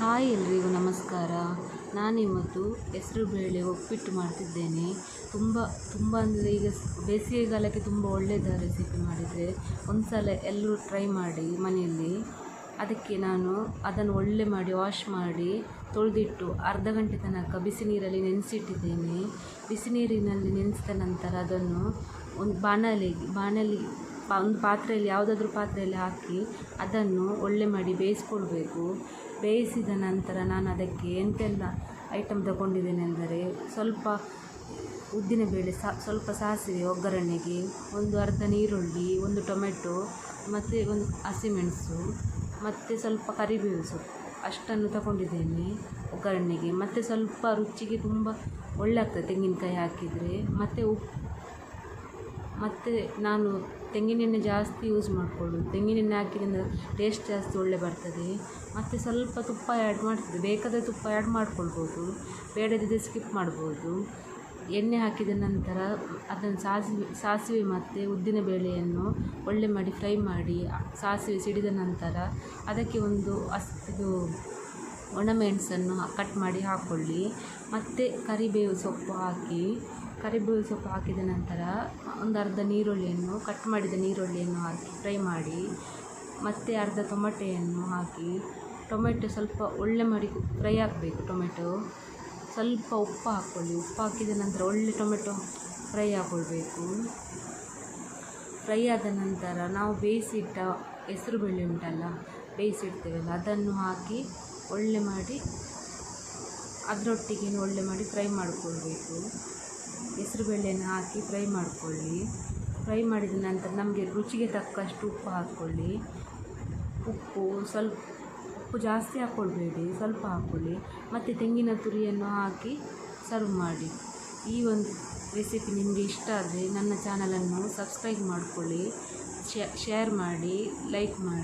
Hi ಎಲ್ರಿಗೂ ನಮಸ್ಕಾರ. ನಾನಿವತ್ತು ಹೆಸರುಬೇಳೆ ಉಪ್ಪಿಟ್ಟು ಮಾಡ್ತಿದ್ದೇನೆ. ತುಂಬ ತುಂಬ ಅಂದರೆ ಈಗ ಬೇಸಿಗೆಗಾಲಕ್ಕೆ ತುಂಬ ಒಳ್ಳೆಯದ ರೆಸಿಪಿ ಮಾಡಿದರೆ ಒಂದು ಸಲ ಎಲ್ಲರೂ ಟ್ರೈ ಮಾಡಿ ಮನೆಯಲ್ಲಿ. ಅದಕ್ಕೆ ನಾನು ಅದನ್ನು ಒಳ್ಳೆ ಮಾಡಿ ವಾಶ್ ಮಾಡಿ ತೊಳೆದಿಟ್ಟು ಅರ್ಧ ಗಂಟೆ ತನಕ ಬಿಸಿ ನೀರಲ್ಲಿ ನೆನೆಸಿಟ್ಟಿದ್ದೇನೆ. ಬಿಸಿ ನೀರಿನಲ್ಲಿ ನೆನೆಸಿದ ನಂತರ ಅದನ್ನು ಒಂದು ಬಾಣಲೆಗೆ ಬಾಣಲೆ ಒಂದು ಪಾತ್ರೆಯಲ್ಲಿ ಯಾವುದಾದ್ರೂ ಪಾತ್ರೆಯಲ್ಲಿ ಹಾಕಿ ಅದನ್ನು ಒಳ್ಳೆ ಮಾಡಿ ಬೇಯಿಸ್ಕೊಳ್ಬೇಕು. ಬೇಯಿಸಿದ ನಂತರ ನಾನು ಅದಕ್ಕೆ ಎಂತೆಲ್ಲ ಐಟಮ್ ತಗೊಂಡಿದ್ದೇನೆ ಅಂದರೆ ಸ್ವಲ್ಪ ಉದ್ದಿನಬೇಳೆ ಸ್ವಲ್ಪ ಸಾಸಿವೆ, ಒಗ್ಗರಣೆಗೆ ಒಂದು ಅರ್ಧ ನೀರುಳ್ಳಿ ಒಂದು ಟೊಮೆಟೊ, ಮತ್ತು ಒಂದು ಹಸಿಮೆಣಸು, ಮತ್ತು ಸ್ವಲ್ಪ ಕರಿಬೇವು ಸೊಪ್ಪು. ಅಷ್ಟನ್ನು ತಗೊಂಡಿದ್ದೇನೆ ಒಗ್ಗರಣೆಗೆ. ಮತ್ತು ಸ್ವಲ್ಪ ರುಚಿಗೆ ತುಂಬ ಒಳ್ಳೆ ಆಗ್ತದೆ ತೆಂಗಿನಕಾಯಿ ಹಾಕಿದರೆ. ಮತ್ತು ಉಪ್ಪು ಮತ್ತು ನಾನು ತೆಂಗಿನೆಣ್ಣೆ ಜಾಸ್ತಿ ಯೂಸ್ ಮಾಡಿಕೊಳ್ಳೋದು ತೆಂಗಿನೆಣ್ಣೆ ಹಾಕಿದ್ರಿಂದ ಟೇಸ್ಟ್ ಜಾಸ್ತಿ ಒಳ್ಳೆ ಬರ್ತದೆ. ಮತ್ತು ಸ್ವಲ್ಪ ತುಪ್ಪ ಆ್ಯಡ್ ಮಾಡ್ತದೆ ಬೇಕಾದರೆ ತುಪ್ಪ ಆ್ಯಡ್ ಮಾಡ್ಕೊಳ್ಬೋದು. ಬೇಡದಿದ್ದರೆ ಸ್ಕಿಪ್ ಮಾಡ್ಬೋದು. ಎಣ್ಣೆ ಹಾಕಿದ ನಂತರ ಅದನ್ನು ಸಾಸಿವೆ ಸಾಸಿವೆ ಮತ್ತು ಉದ್ದಿನಬೇಳೆಯನ್ನು ಒಳ್ಳೆ ಮಾಡಿ ಫ್ರೈ ಮಾಡಿ, ಸಾಸಿವೆ ಸಿಡಿದ ನಂತರ ಅದಕ್ಕೆ ಒಂದು ಹಸ್ ಇದು ಒಣಮೆಣಸನ್ನು ಕಟ್ ಮಾಡಿ ಹಾಕ್ಕೊಳ್ಳಿ ಮತ್ತು ಕರಿಬೇವು ಸೊಪ್ಪು ಹಾಕಿ, ಕರಿಬೇವು ಸೊಪ್ಪು ಹಾಕಿದ ನಂತರ ಒಂದು ಅರ್ಧ ನೀರುಳ್ಳಿಯನ್ನು ಕಟ್ ಮಾಡಿದ ನೀರುಳ್ಳಿಯನ್ನು ಹಾಕಿ ಫ್ರೈ ಮಾಡಿ. ಮತ್ತು ಅರ್ಧ ಟೊಮಟೆಯನ್ನು ಹಾಕಿ, ಟೊಮೆಟೊ ಸ್ವಲ್ಪ ಒಳ್ಳೆ ಮಾಡಿ ಫ್ರೈ ಆಗಬೇಕು ಟೊಮೆಟೊ. ಸ್ವಲ್ಪ ಉಪ್ಪು ಹಾಕ್ಕೊಳ್ಳಿ ಉಪ್ಪು ಹಾಕಿದ ನಂತರ ಒಳ್ಳೆ ಟೊಮೆಟೊ ಫ್ರೈ ಹಾಕ್ಕೊಳ್ಬೇಕು ಫ್ರೈ ಆದ ನಂತರ ನಾವು ಬೇಯಿಸಿಟ್ಟ ಹೆಸರುಬೇಳೆ ಉಂಟಲ್ಲ, ಬೇಯಿಸಿಡ್ತೇವಲ್ಲ, ಅದನ್ನು ಹಾಕಿ ಒಳ್ಳೆ ಮಾಡಿ ಅದರೊಟ್ಟಿಗೆ ಒಳ್ಳೆ ಮಾಡಿ ಫ್ರೈ ಮಾಡಿಕೊಳ್ಬೇಕು. ಹೆಸರುಬೇಳೆಯನ್ನು ಹಾಕಿ ಫ್ರೈ ಮಾಡಿಕೊಳ್ಳಿ. ಫ್ರೈ ಮಾಡಿದ ನಂತರ ನಮಗೆ ರುಚಿಗೆ ತಕ್ಕಷ್ಟು ಉಪ್ಪು ಹಾಕ್ಕೊಳ್ಳಿ. ಉಪ್ಪು ಸ್ವಲ್ಪ, ಉಪ್ಪು ಜಾಸ್ತಿ ಹಾಕ್ಕೊಳ್ಬೇಡಿ ಸ್ವಲ್ಪ ಹಾಕ್ಕೊಳ್ಳಿ. ಮತ್ತು ತೆಂಗಿನ ತುರಿಯನ್ನು ಹಾಕಿ ಸರ್ವ್ ಮಾಡಿ. ಈ ಒಂದು ರೆಸಿಪಿ ನಿಮಗೆ ಇಷ್ಟ ಆದರೆ ನನ್ನ ಚಾನಲನ್ನು ಸಬ್ಸ್ಕ್ರೈಬ್ ಮಾಡಿಕೊಳ್ಳಿ. ಶೇರ್ ಮಾಡಿ ಲೈಕ್ ಮಾಡಿ.